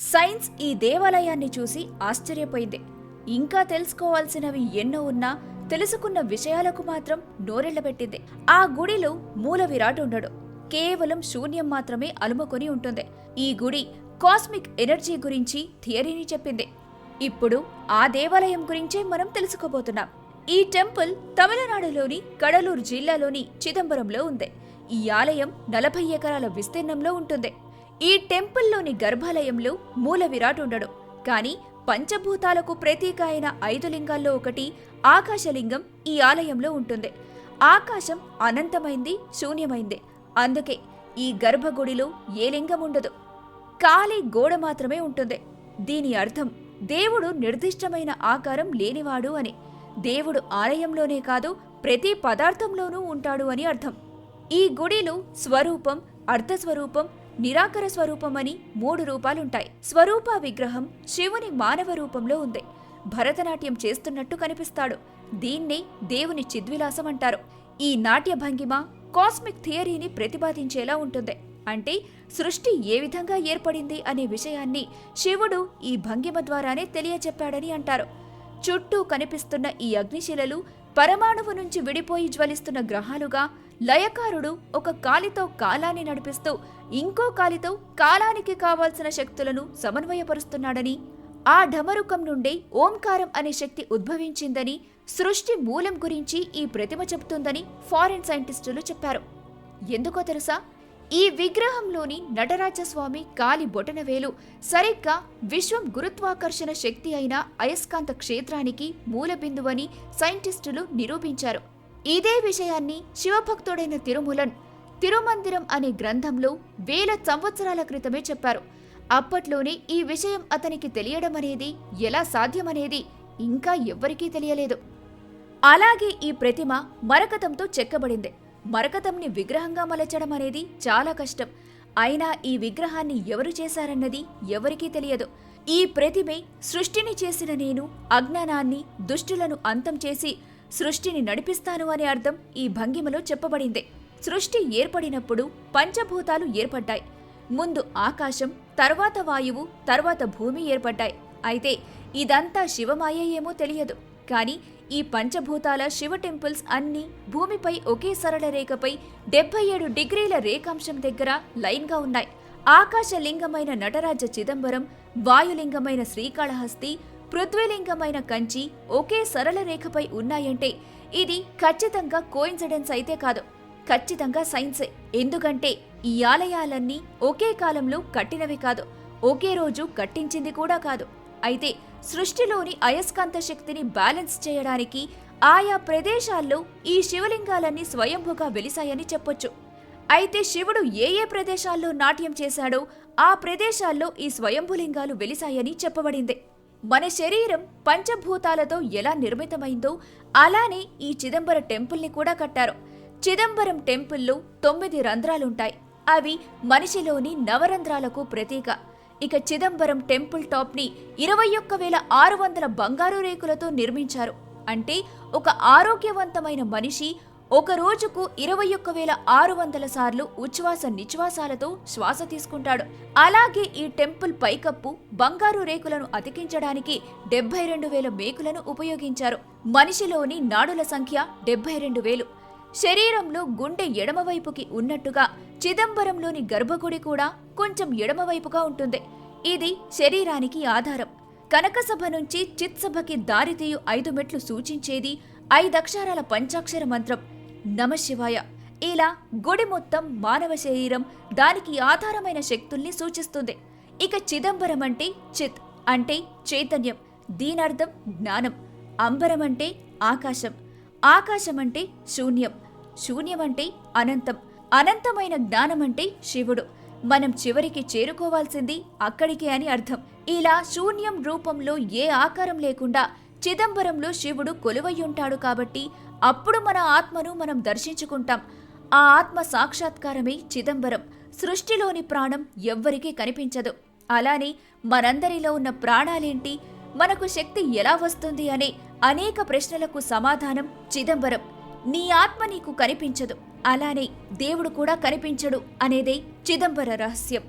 Science ఈ దేవాలయాన్ని చూసి ఆశ్చర్యపోయింది. ఇంకా తెలుసుకోవాల్సినవి ఎన్నో ఉన్నా తెలుసుకున్న విషయాలకు మాత్రం నోరెళ్ళబెట్టింది ఆ గుడిలో మూల విరాట్ ఉండడు. కేవలం శూన్యం మాత్రమే అలుముకొని ఉంటుంది. ఈ గుడి కాస్మిక్ ఎనర్జీ గురించి థియరీని చెప్పింది. ఇప్పుడు ఆ దేవాలయం గురించే మనం తెలుసుకోబోతున్నాం. ఈ టెంపుల్ తమిళనాడులోని కడలూరు జిల్లాలోని చిదంబరంలో ఉంది. ఈ ఆలయం నలభై ఎకరాల విస్తీర్ణంలో ఉంటుంది. ఈ టెంపుల్లోని గర్భాలయంలో మూల విరాట్ ఉండడు. కానీ పంచభూతాలకు ప్రతీక అయిన ఐదు లింగాల్లో ఒకటి ఆకాశలింగం ఈ ఆలయంలో ఉంటుంది. ఆకాశం అనంతమైంది శూన్యమైంది. అందుకే ఈ గర్భగుడిలో ఏ లింగం ఉండదు. ఖాళీ గోడ మాత్రమే ఉంటుంది. దీని అర్థం దేవుడు నిర్దిష్టమైన ఆకారం లేనివాడు అని. దేవుడు ఆలయంలోనే కాదు ప్రతి పదార్థంలోనూ ఉంటాడు అని అర్థం. ఈ గుడిలో స్వరూపం అర్ధస్వరూపం నిరాకర స్వరూపం అని మూడు రూపాలుంటాయి. స్వరూప విగ్రహం శివుని మానవ రూపంలో ఉంది. భరతనాట్యం చేస్తున్నట్టు కనిపిస్తాడు. దీన్నే దేవుని చిద్విలాసం అంటారు. ఈ నాట్య భంగిమ కాస్మిక్ థియరీని ప్రతిపాదించేలా ఉంటుంది. అంటే సృష్టి ఏ విధంగా ఏర్పడింది అనే విషయాన్ని శివుడు ఈ భంగిమ ద్వారానే తెలియచెప్పాడని అంటారు. చుట్టూ కనిపిస్తున్న ఈ అగ్నిశిలలు పరమాణువు నుంచి విడిపోయి జ్వలిస్తున్న గ్రహాలుగా లయకారుడు ఒక కాలితో కాలాన్ని నడిపిస్తూ ఇంకో కాలితో కాలానికి కావాల్సిన శక్తులను సమన్వయపరుస్తున్నాడని ఆ ఢమరుకం నుండే ఓంకారం అనే శక్తి ఉద్భవించిందని సృష్టి మూలం గురించి ఈ ప్రతిమ చెబుతుందని ఫారిన్ సైంటిస్టులు చెప్పారు. ఎందుకో తెలుసా? ఈ విగ్రహంలోని నటరాజస్వామి కాలి బొటనవేలు సరిగ్గా విశ్వం గురుత్వాకర్షణ శక్తి అయిన అయస్కాంత క్షేత్రానికి మూలబిందువని సైంటిస్టులు నిరూపించారు. ఇదే విషయాన్ని శివభక్తుడైన తిరుమలన్ తిరుమందిరం అనే గ్రంథంలో వేల సంవత్సరాల క్రితమే చెప్పారు. అప్పట్లోనే ఈ విషయం అతనికి తెలియడం అనేది ఎలా సాధ్యమనేది ఇంకా ఎవ్వరికీ తెలియలేదు. అలాగే ఈ ప్రతిమ మరకతంతో చెక్కబడింది. మరకతంని విగ్రహంగా మలచడం అనేది చాలా కష్టం. అయినా ఈ విగ్రహాన్ని ఎవరు చేశారన్నది ఎవరికీ తెలియదు. ఈ ప్రతిమే సృష్టిని చేసిన నేను అజ్ఞానాన్ని దుష్టులను అంతం చేసి సృష్టిని నడిపిస్తాను అనే అర్థం ఈ భంగిమలో చెప్పబడింది. సృష్టి ఏర్పడినప్పుడు పంచభూతాలు ఏర్పడ్డాయి. ముందు ఆకాశం తర్వాత వాయువు తర్వాత భూమి ఏర్పడ్డాయి. అయితే ఇదంతా శివమాయేమో తెలియదు. కానీ ఈ పంచభూతాల శివ టెంపుల్స్ అన్నీ భూమిపై ఒకే సరళ రేఖపై డెబ్బై ఏడు డిగ్రీల రేఖాంశం దగ్గర లైన్గా ఉన్నాయి. ఆకాశలింగమైన నటరాజ చిదంబరం వాయులింగమైన శ్రీకాళహస్తి పృథ్వీలింగమైన కంచి ఒకే సరళ రేఖపై ఉన్నాయంటే ఇది ఖచ్చితంగా కోయిన్సిడెన్స్ అయితే కాదు. ఖచ్చితంగా సైన్సే. ఎందుకంటే ఈ ఆలయాలన్నీ ఒకే కాలంలో కట్టినవి కాదు. ఒకే రోజు కట్టించింది కూడా కాదు. అయితే సృష్టిలోని అయస్కాంత శక్తిని బ్యాలెన్స్ చేయడానికి ఆయా ప్రదేశాల్లో ఈ శివలింగాలన్నీ స్వయంభుగా వెలిశాయని చెప్పొచ్చు. అయితే శివుడు ఏ ఏ ప్రదేశాల్లో నాట్యం చేశాడో ఆ ప్రదేశాల్లో ఈ స్వయంభులింగాలు వెలిశాయని చెప్పబడింది. మన శరీరం పంచభూతాలతో ఎలా నిర్మితమైందో అలానే ఈ చిదంబర టెంపుల్ని కూడా కట్టారు. చిదంబరం టెంపుల్లో తొమ్మిది రంధ్రాలుంటాయి. అవి మనిషిలోని నవరంధ్రాలకు ప్రతీక. ఇక చిదంబరం టెంపుల్ టాప్ని ఇరవై ఒక్క వేల ఆరు వందల బంగారు రేకులతో నిర్మించారు. అంటే ఒక ఆరోగ్యవంతమైన మనిషి ఒక రోజుకు ఇరవై ఒక్క వేల ఆరు వందల సార్లు ఉచ్ఛ్వాస నిశ్వాసాలతో శ్వాస తీసుకుంటాడు. అలాగే ఈ టెంపుల్ పైకప్పు బంగారు రేకులను అతికించడానికి డెబ్బై రెండు వేల మేకులను ఉపయోగించారు. మనిషిలోని నాడుల సంఖ్య డెబ్బై రెండు వేలు. శరీరంలో గుండె ఎడమవైపుకి ఉన్నట్టుగా చిదంబరంలోని గర్భగుడి కూడా కొంచెం ఎడమవైపుగా ఉంటుంది. ఇది శరీరానికి ఆధారం. కనకసభ నుంచి చిత్సభకి దారితీయు ఐదు మెట్లు సూచించేది ఐదక్షరాల పంచాక్షర మంత్రం. నమశివాయ ఇలా గుడి మొత్తం మానవ శరీరం దానికి ఆధారమైన శక్తుల్ని సూచిస్తుంది. ఇక చిదంబరం అంటే చిత్ అంటే చైతన్యం దీనర్థం జ్ఞానం. అంబరం అంటే ఆకాశం ఆకాశం అంటే శూన్యం. శూన్యం అంటే అనంతం. అనంతమైన జ్ఞానం అంటే శివుడు. మనం చివరికి చేరుకోవాల్సింది అక్కడికే అని అర్థం. ఇలా శూన్యం రూపంలో ఏ ఆకారం లేకుండా చిదంబరంలో శివుడు కొలువయ్యుంటాడు కాబట్టి అప్పుడు మన ఆత్మను మనం దర్శించుకుంటాం. ఆ ఆత్మ సాక్షాత్కారమే చిదంబరం. సృష్టిలోని ప్రాణం ఎవ్వరికీ కనిపించదు. అలానే మనందరిలో ఉన్న ప్రాణాలేంటి? మనకు శక్తి ఎలా వస్తుంది అనే అనేక ప్రశ్నలకు సమాధానం చిదంబరం. నీ ఆత్మ నీకు కనిపించదు. అలానే దేవుడు కూడా కనిపించడు అనేదే చిదంబర రహస్యం.